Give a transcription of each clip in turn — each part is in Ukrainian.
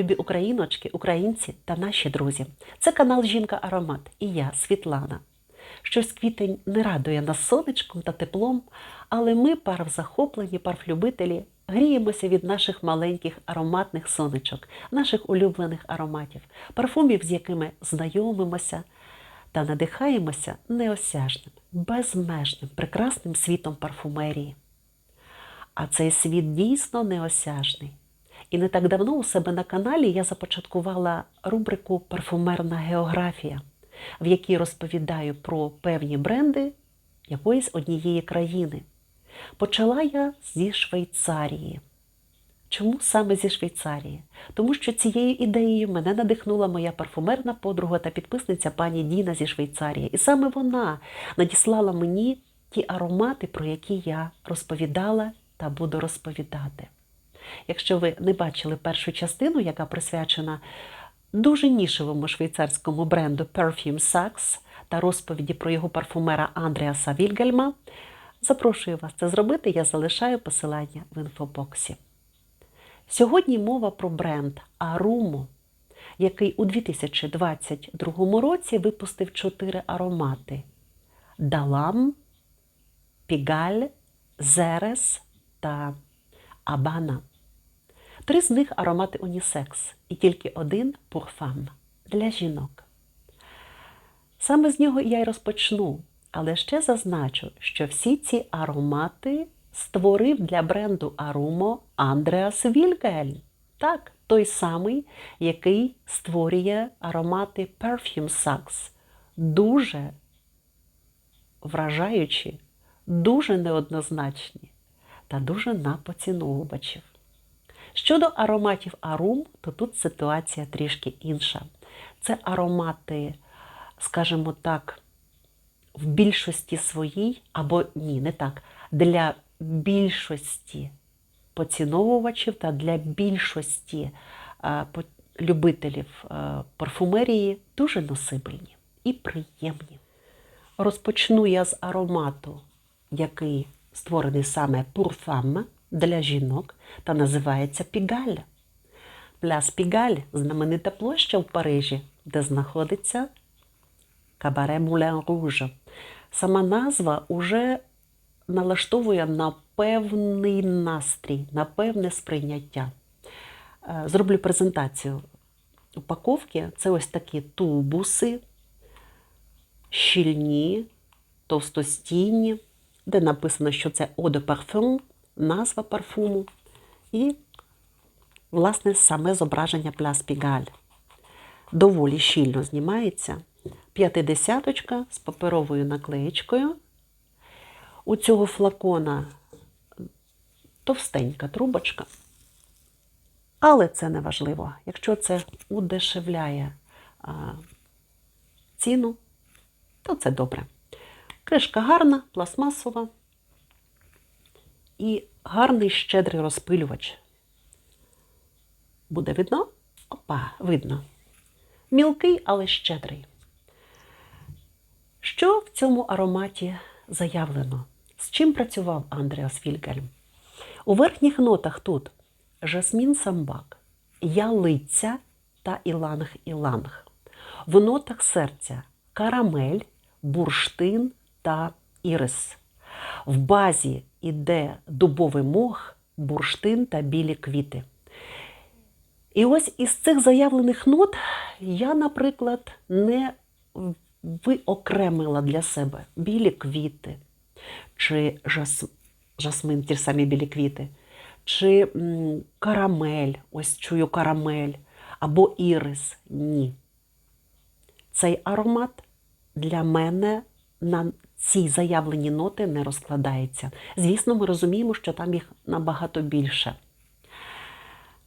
Любі україночки, українці та наші друзі. Це канал Жінка Аромат і я, Світлана. Щось квітень не радує нас сонечком та теплом, але ми, парвзахоплені, парфлюбителі, гріємося від наших маленьких ароматних сонечок, наших улюблених ароматів, парфумів, з якими знайомимося та надихаємося неосяжним, безмежним, прекрасним світом парфумерії. А цей світ дійсно неосяжний. І не так давно у себе на каналі я започаткувала рубрику Парфумерна географія, в якій розповідаю про певні бренди якоїсь однієї країни. Почала я зі Швейцарії. Чому саме зі Швейцарії? Тому що цією ідеєю мене надихнула моя парфумерна подруга та підписниця пані Діна зі Швейцарії. І саме вона надіслала мені ті аромати, про які я розповідала та буду розповідати. Якщо ви не бачили першу частину, яка присвячена дуже нішевому швейцарському бренду Perfume Sax та розповіді про його парфумера Андреаса Вільгельма, запрошую вас це зробити, я залишаю посилання в інфобоксі. Сьогодні мова про бренд Arumo, який у 2022 році випустив чотири аромати: Далам, Пігаль, Зерес та Абана. Три з них аромати унісекс, і тільки один пурфам для жінок. Саме з нього я й розпочну, але ще зазначу, що всі ці аромати створив для бренду Arumo Андреас Вільгель. Так, той самий, який створює аромати Perfume Sax. Дуже вражаючі, дуже неоднозначні та дуже на поціновувачів. Щодо ароматів арум, то тут ситуація трішки інша. Це аромати, скажімо так, в більшості своїй, або ні, не так, для більшості поціновувачів та для більшості е, по- любителів е, парфумерії дуже носибельні і приємні. Розпочну я з аромату, який створений саме пурфам для жінок та називається Пігаль. Пляс Пігаль знаменита площа в Парижі, де знаходиться Кабаре Мулен Руж. Сама назва уже налаштовує на певний настрій, на певне сприйняття. Е, Зроблю презентацію упаковки. Це ось такі тубуси, щільні, товстостінні, де написано, що це Eau de Parfum, назва парфуму і, власне, саме зображення Пляс Пігаль. Доволі щільно знімається. П'ятидесяточка з паперовою наклеєчкою. У цього флакона товстенька трубочка. Але це не важливо. Якщо це удешевляє а, ціну, то це добре. Кришка гарна, пластмасова і гарний щедрий розпилювач. Буде видно? Опа, видно. Мілкий, але щедрий. Що в цьому ароматі заявлено? З чим працював Андреас Вільгельм? У верхніх нотах тут жасмін самбак, ялиця та іланг-іланг. В нотах серця карамель, бурштин та ірис. В базі іде дубовий мох, бурштин та білі квіти. І ось із цих заявлених нот я, наприклад, не виокремила для себе білі квіти, чи жас, жасмин, ті ж самі білі квіти, чи м, карамель, ось чую карамель, або ірис. Ні. Цей аромат для мене на ці заявлені ноти не розкладається. Звісно, ми розуміємо, що там їх набагато більше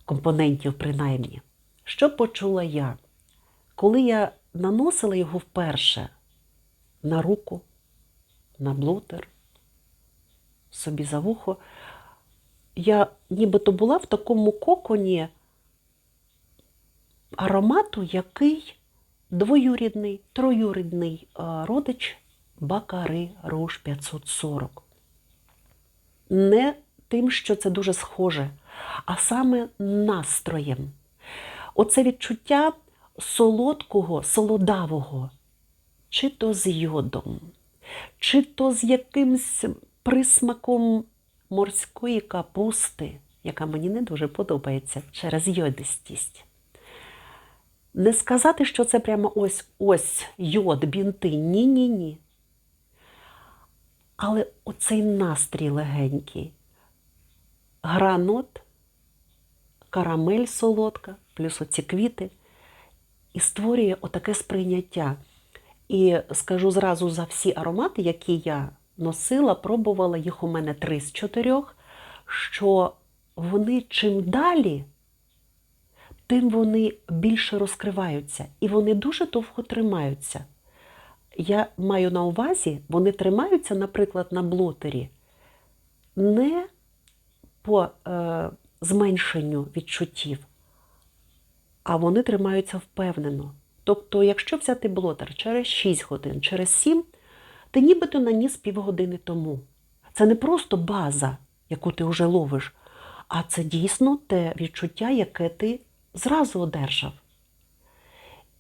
компонентів, принаймні. Що почула я? Коли я наносила його вперше на руку, на блотер, собі за вухо, я нібито була в такому коконі аромату, який двоюрідний, троюрідний е, родич Бакари Руш 540. Не тим, що це дуже схоже, а саме настроєм. Оце відчуття солодкого, солодавого, чи то з йодом, чи то з якимсь присмаком морської капусти, яка мені не дуже подобається через йодистість. Не сказати, що це прямо ось ось йод, бінти. Ні, ні, ні. Але оцей настрій легенький. Гранот, карамель солодка, плюс оці квіти, і створює отаке сприйняття. І скажу зразу за всі аромати, які я носила, пробувала їх у мене три з чотирьох, що вони чим далі, тим вони більше розкриваються і вони дуже довго тримаються. Я маю на увазі, вони тримаються, наприклад, на блотері не по е, зменшенню відчуттів, а вони тримаються впевнено. Тобто, якщо взяти блотер через 6 годин, через 7, ти нібито наніс півгодини тому. Це не просто база, яку ти вже ловиш, а це дійсно те відчуття, яке ти зразу одержав.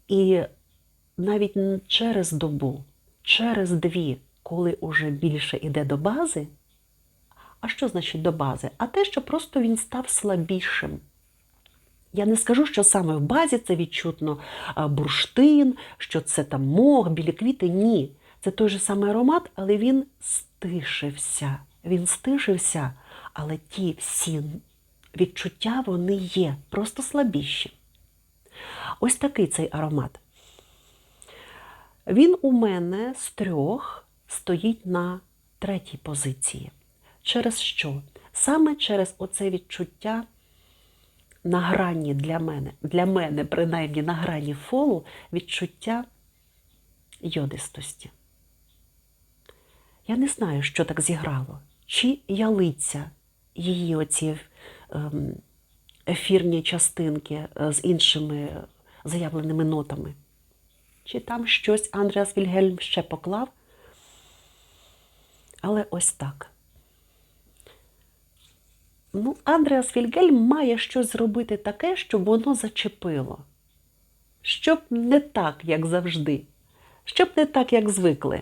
І навіть через добу, через дві, коли уже більше йде до бази, а що значить до бази? А те, що просто він став слабішим. Я не скажу, що саме в базі це відчутно бурштин, що це там мох, білі квіти. Ні. Це той же самий аромат, але він стишився. Він стишився, але ті всі відчуття вони є, просто слабіші. Ось такий цей аромат. Він у мене з трьох стоїть на третій позиції. Через що? Саме через оце відчуття на грані для мене, для мене, принаймні на грані фолу, відчуття йодистості. Я не знаю, що так зіграло. Чи ялиця її оці ем, ефірні частинки з іншими заявленими нотами. Чи там щось Андреас Вільгельм ще поклав? Але ось так. Ну, Андреас Вільгельм має щось зробити таке, щоб воно зачепило. Щоб не так, як завжди. Щоб не так, як звикли.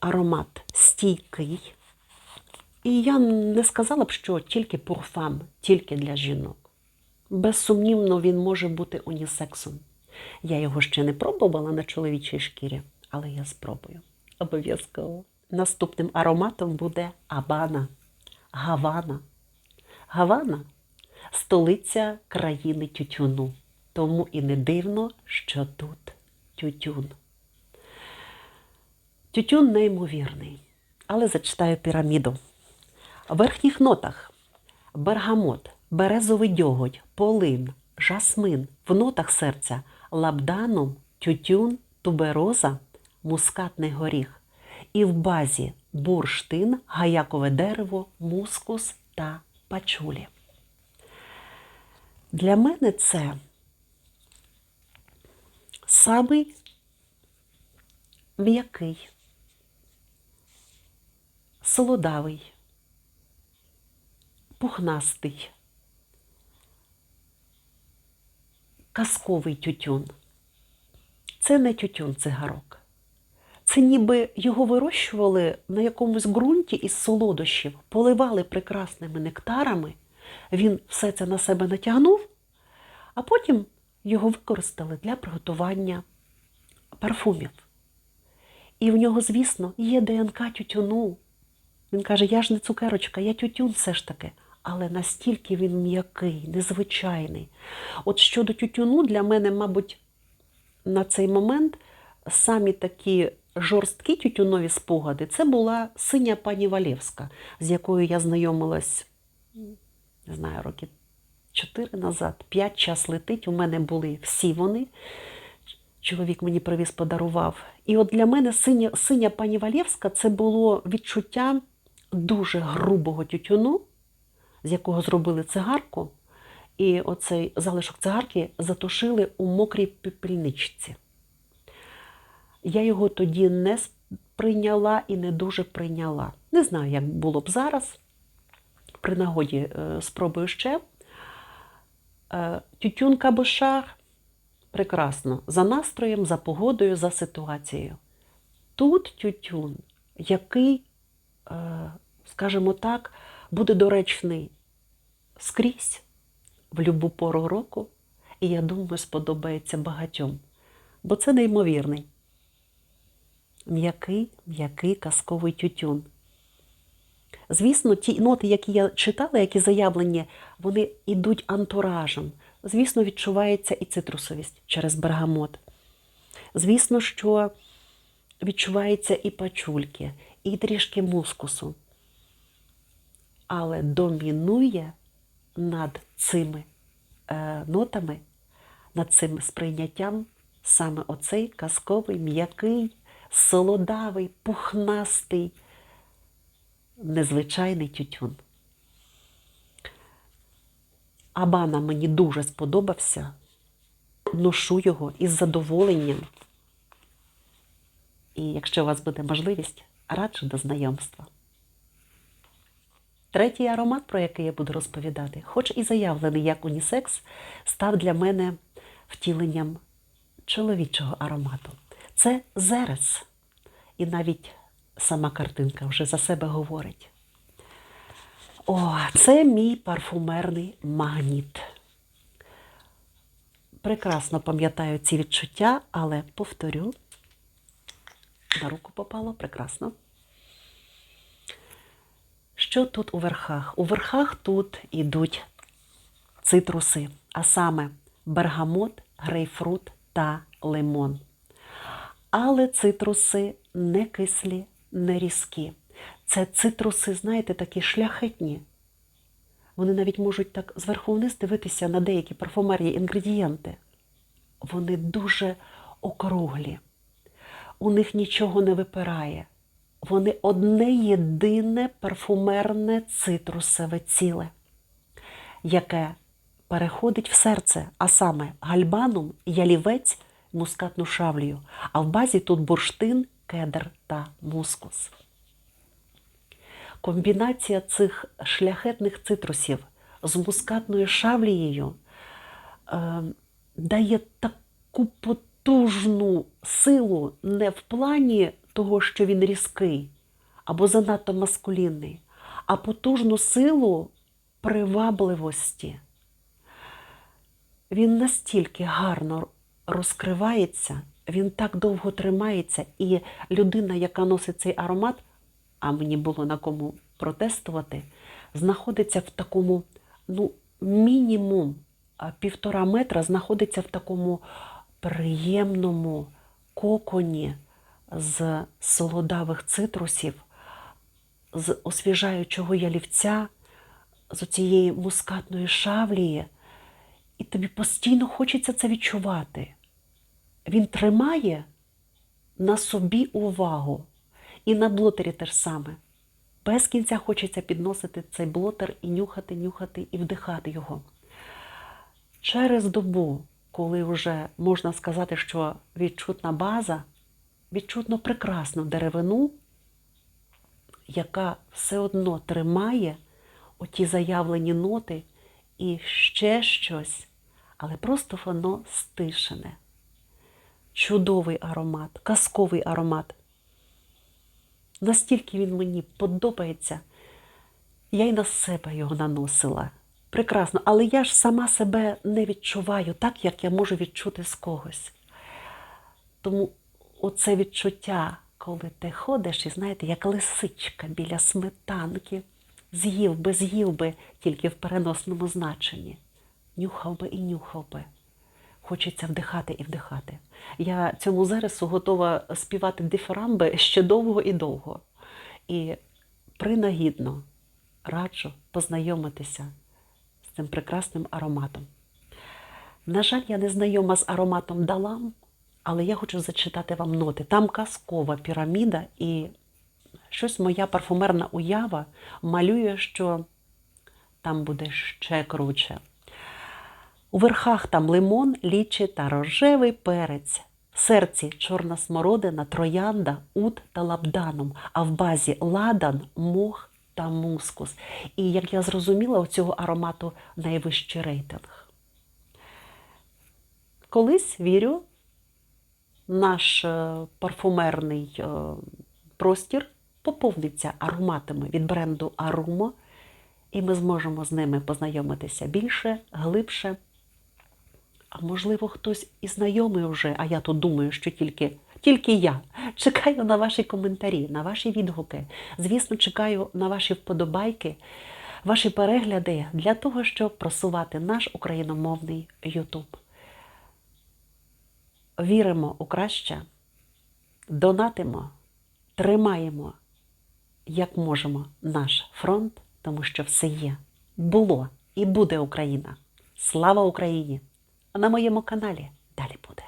Аромат стійкий. І я не сказала б, що тільки пурфам, тільки для жінок. Безсумнівно, він може бути унісексом. Я його ще не пробувала на чоловічій шкірі, але я спробую. Обов'язково. Наступним ароматом буде Абана, Гавана. Гавана столиця країни тютюну. Тому і не дивно, що тут тютюн. Тютюн неймовірний, але зачитаю піраміду. В верхніх нотах бергамот, березовий дьоготь, полин, жасмин, в нотах серця лабданом, тютюн, тубероза, мускатний горіх. І в базі бурштин, гаякове дерево, мускус та пачулі. Для мене це самий м'який, солодавий, пухнастий, казковий тютюн. Це не тютюн цигарок. Це ніби його вирощували на якомусь ґрунті із солодощів, поливали прекрасними нектарами, він все це на себе натягнув, а потім його використали для приготування парфумів. І в нього, звісно, є ДНК тютюну. Він каже, я ж не цукерочка, я тютюн все ж таки. Але настільки він м'який, незвичайний. От щодо тютюну, для мене, мабуть, на цей момент самі такі жорсткі тютюнові спогади це була синя пані Валєвська, з якою я знайомилась, не знаю, років чотири назад, п'ять час летить. У мене були всі вони. Чоловік мені привіз, подарував. І от для мене синя, синя пані Валєвська це було відчуття дуже грубого тютюну, з якого зробили цигарку. І оцей залишок цигарки затушили у мокрій пепельничці. Я його тоді не прийняла і не дуже прийняла. Не знаю, як було б зараз. при нагоді е, спробую ще. Е, Тютюн кабошар прекрасно. За настроєм, за погодою, за ситуацією. Тут тютюн, який, е, скажімо так, буде доречний скрізь в любу пору року, і я думаю, сподобається багатьом. Бо це неймовірний. М'який, м'який казковий тютюн. Звісно, ті ноти, які я читала, які заявлені, вони йдуть антуражем. Звісно, відчувається і цитрусовість через бергамот. Звісно, що відчувається і пачульки, і трішки мускусу. Але домінує над цими е, нотами, над цим сприйняттям саме оцей казковий, м'який, солодавий, пухнастий, незвичайний тютюн. Абана мені дуже сподобався. Ношу його із задоволенням. І якщо у вас буде можливість, раджу до знайомства. Третій аромат, про який я буду розповідати, хоч і заявлений як унісекс, став для мене втіленням чоловічого аромату. Це зерес. І навіть сама картинка вже за себе говорить. О, це мій парфумерний магніт. Прекрасно пам'ятаю ці відчуття, але повторю, на руку попало прекрасно. Що тут у верхах? У верхах тут ідуть цитруси, а саме бергамот, грейпфрут та лимон. Але цитруси не кислі, не різкі. Це цитруси, знаєте, такі шляхетні. Вони навіть можуть так зверху вниз дивитися на деякі парфумерні інгредієнти. Вони дуже округлі, у них нічого не випирає. Вони одне єдине парфумерне цитрусове ціле, яке переходить в серце, а саме гальбанум, ялівець, мускатну шавлію, а в базі тут бурштин, кедр та мускус. Комбінація цих шляхетних цитрусів з мускатною шавлією е, дає таку потужну силу не в плані того, що він різкий або занадто маскулінний, а потужну силу привабливості. Він настільки гарно розкривається, він так довго тримається, і людина, яка носить цей аромат, а мені було на кому протестувати, знаходиться в такому, ну, мінімум півтора метра, знаходиться в такому приємному коконі з солодавих цитрусів, з освіжаючого ялівця, з цієї мускатної шавлії, і тобі постійно хочеться це відчувати. Він тримає на собі увагу. І на блотері теж саме. Без кінця хочеться підносити цей блотер і нюхати, нюхати і вдихати його. Через добу, коли вже можна сказати, що відчутна база, відчутно прекрасну деревину, яка все одно тримає оті заявлені ноти і ще щось, але просто воно стишене. Чудовий аромат, казковий аромат. Настільки він мені подобається, я й на себе його наносила. Прекрасно, але я ж сама себе не відчуваю так, як я можу відчути з когось. Тому оце відчуття, коли ти ходиш і знаєте, як лисичка біля сметанки, з'їв би, з'їв би, тільки в переносному значенні. Нюхав би і нюхав би. Хочеться вдихати і вдихати. Я цьому зарису готова співати дифирамби ще довго і довго. І принагідно раджу познайомитися з цим прекрасним ароматом. На жаль, я не знайома з ароматом Далам, але я хочу зачитати вам ноти. Там казкова піраміда, і щось моя парфумерна уява малює, що там буде ще круче. У верхах там лимон, лічі та рожевий перець. В серці чорна смородина, троянда, ут та лабданом, а в базі ладан, мох та мускус. І як я зрозуміла, у цього аромату найвищий рейтинг. Колись вірю, наш е, парфумерний е, простір поповниться ароматами від бренду Arumo, і ми зможемо з ними познайомитися більше, глибше. А можливо, хтось і знайомий вже, а я то думаю, що тільки, тільки я. Чекаю на ваші коментарі, на ваші відгуки. Звісно, чекаю на ваші вподобайки, ваші перегляди для того, щоб просувати наш україномовний Ютуб. Віримо у краще, донатимо, тримаємо, як можемо, наш фронт, тому що все є, було і буде Україна. Слава Україні! А на моєму каналі далі буде.